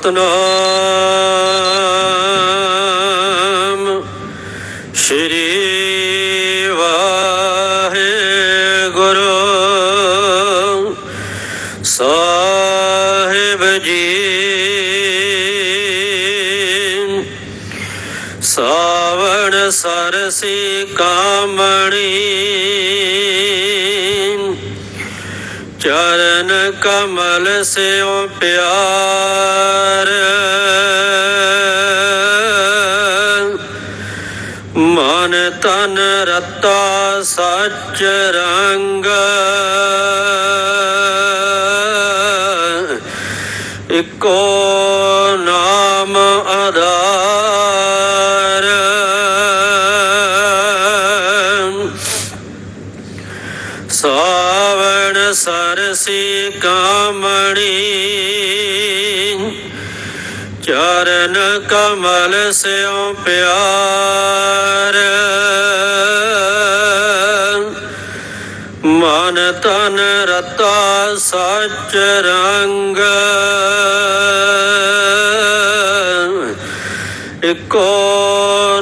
ਸਤਨਾਮ। ਸ਼੍ਰੀ ਵਾਹਿਗੁਰੂ ਸਾਹਿਬ ਜੀ। ਸਾਵਣ ਸਰਸੀ ਕਾਮਣੀ ਚਰਨ ਕਮਲ ਸਿਓ ਪਿਆਰ। ਮਨ ਤਨ ਰਤਾ ਸੱਚ ਰੰਗ। ਇਕੋ ਸਰਸੀ ਕਾਮਣੀ ਚਰਨ ਕਮਲ ਸਿਓ ਪਿਆਰ ਮਨ ਤਨ ਰਤਾ ਸੱਚ ਰੰਗ ਇਕੋ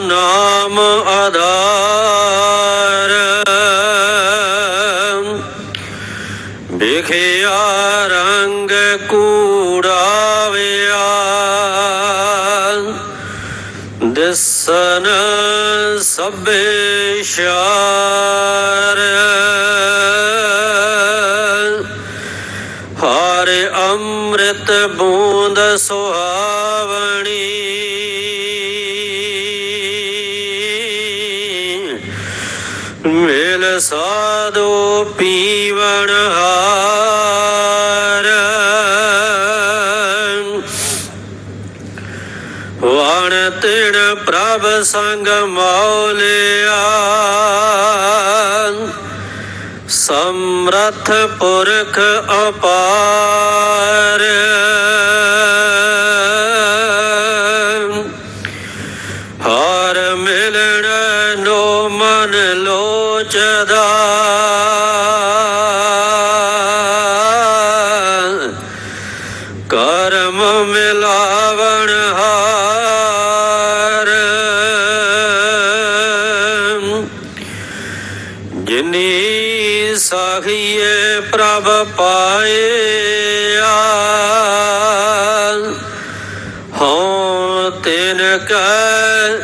ਨਾਮ ਵਿਖਿਆ ਰੰਗ ਕੂੜਾਵਿਆ। ਦਿਸਨ ਸਭੇ ਸ਼ਾਰ ਹਰ ਅੰਮ੍ਰਿਤ ਬੂੰਦ ਸੁਹਾਵਣੀ। ਮਿਲ ਸਾਧੂ ਪੀਵਣ ਹਾਰ। ਵਣ ਤਿਣ ਪ੍ਰਭ ਸੰਗ ਮੌਲਿਆ। ਸਮਰਥ ਪੁਰਖ ਅਪਾਰ। ਪ੍ਰਭ ਪਾਇਆ। ਹਉ ਤਿਨ ਕੈ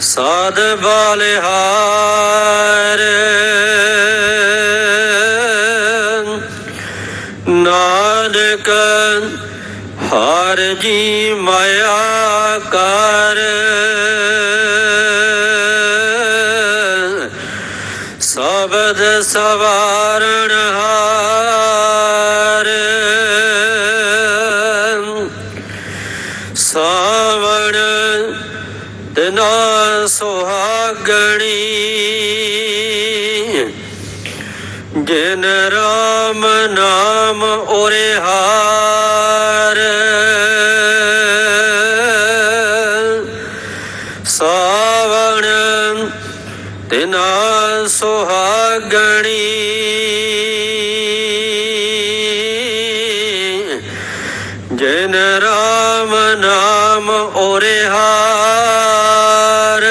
ਸਾਧ ਬਾਲਿਹਾਰ। ਨਾਨਕ ਹਰ ਜੀ ਮਾਇਆ ਕਰ। ਸਬਦ ਸਵਾਰਣ ਹਾਰ। ਸਾਵਣ ਦਿਨਾ ਸੁਹਾਗਣੀ। ਜਿਨ ਰਾਮ ਨਾਮ ਉਰੇ ਹਾਰ। ਸਾਵਣ ਤਿਨਾ ਸੁਹਾਗਣੀ। ਜਿਨ ਰਾਮ ਨਾਮ ਉਰੇ ਹਾਰ।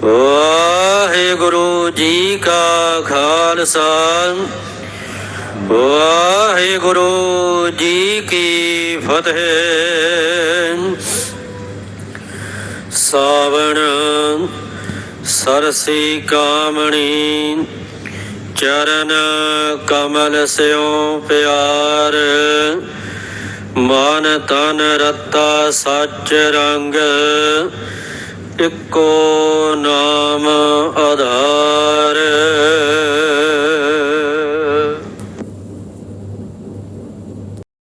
ਵਾਹਿਗੁਰੂ ਜੀ ਕਾ ਖਾਲਸਾ। ਵਾਹਿਗੁਰੂ ਜੀ ਕੀ ਫਤਿਹ। ਸਾਵਣ, ਸਰਸੀ ਕਾਮਣੀ, ਚਰਨ ਕਮਲ ਸਿਓ ਪਿਆਰ। ਮਨ ਤਨ ਰਤਾ ਸੱਚ ਰੰਗ, ਇੱਕੋ ਨਾਮ ਆਧਾਰ।